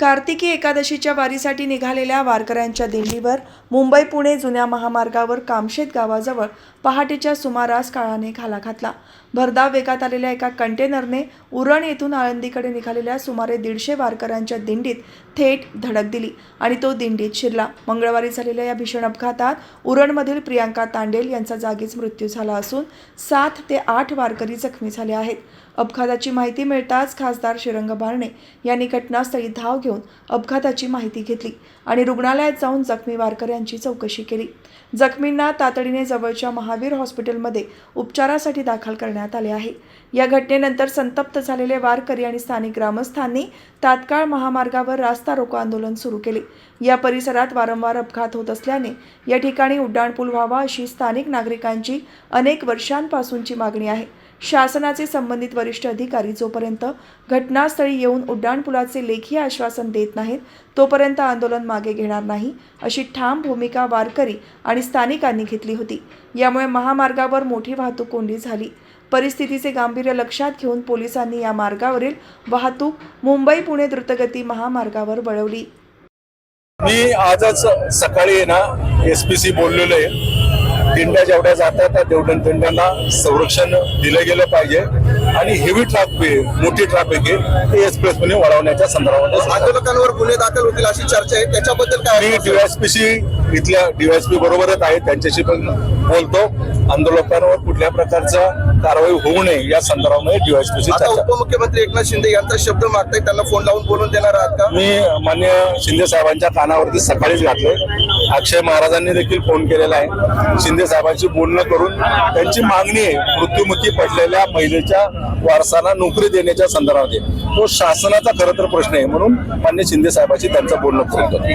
कार्तिकी एकादशीच्या वारीसाठी निघालेल्या वारकऱ्यांच्या दिंडीवर मुंबई पुणे जुन्या महामार्गावर कामशेत गावाजवळ पहाटेच्या सुमारास काळाने घाला घातला. भरधाव वेगात आलेल्या एका कंटेनरने उरण येथून आळंदीकडे निघालेल्या सुमारे दीडशे वारकऱ्यांच्या दिंडीत थेट धडक दिली आणि तो दिंडीत शिरला. मंगळवारी झालेल्या या भीषण अपघातात उरणमधील प्रियांका तांडेल यांचा जागीच मृत्यू झाला असून सात ते आठ वारकरी जखमी झाले आहेत. अपघाताची माहिती मिळताच खासदार श्रीरंग बारणे यांनी घटनास्थळी धाव घेऊन अपघाताची माहिती घेतली आणि रुग्णालयात जाऊन जखमी वारकऱ्यांची चौकशी केली. जखमींना तातडीने जवळच्या महावीर हॉस्पिटलमध्ये उपचारासाठी दाखल करण्यात आले आहे. या घटनेनंतर संतप्त झालेले वारकरी आणि स्थानिक ग्रामस्थांनी तात्काळ महामार्गावर रास्ता रोको आंदोलन सुरू केले. या परिसरात वारंवार अपघात होत असल्याने या ठिकाणी उड्डाणपूल व्हावा अशी स्थानिक नागरिकांची अनेक वर्षांपासूनची मागणी आहे. शासनाचे संबंधित वरिष्ठ अधिकारी जोपर्यंत घटनास्थळी येऊन उड्डाणपुलाचे लेखी आश्वासन देत नाहीत तोपर्यंत आंदोलन मागे घेणार नाही अशी ठाम भूमिका वारकरी आणि स्थानिकांनी घेतली होती. यामुळे महामार्गावर मोठी वाहतूक कोंडी झाली. परिस्थितीचे गांभीर्य लक्षात घेऊन पोलिसांनी या मार्गावरील वाहतूक मुंबई पुणे द्रुतगती महामार्गावर वळवली. मी आजच सकाळी ना एस पी सी बोललेलो आहे. दिंड्या जेवढ्या जातात त्या तेवढ्या दिंड्यांना संरक्षण दिलं गेलं पाहिजे. आणि हेवी ट्रॅफिक मोठी ट्रॅफिक आहे ते एक्सप्रेसमध्ये वळवण्याच्या संदर्भामध्ये सांगतो. आंदोलकांवर गुन्हे दाखल होतील अशी चर्चा आहे. त्याच्याबद्दल काय मी डीवायसपीशी इथल्या डीवायसपी बरोबरच आहे त्यांच्याशी पण बोलतो. आंदोलकांवर कुठल्या प्रकारचा कारवाई होऊ नये या संदर्भामध्ये डीवायसपीशी उपमुख्यमंत्री एकनाथ शिंदे यांचा शब्द मागताय त्यांना फोन लावून बोलून देणार आहात का? मी मान्य शिंदे साहेबांच्या कानावरती सकाळीच घातले अक्षय महाराजांनी देखील फोन केलेला आहे शिंदे साहेबांशी बोलणं करून त्यांची मागणी आहे मृत्युमुखी पडलेल्या महिलेच्या वारसांना नोकरी देण्याच्या संदर्भात आहे. तो शासनाचा खरं तर प्रश्न आहे म्हणून मान्य शिंदे साहेबांशी त्यांचं बोलणं करून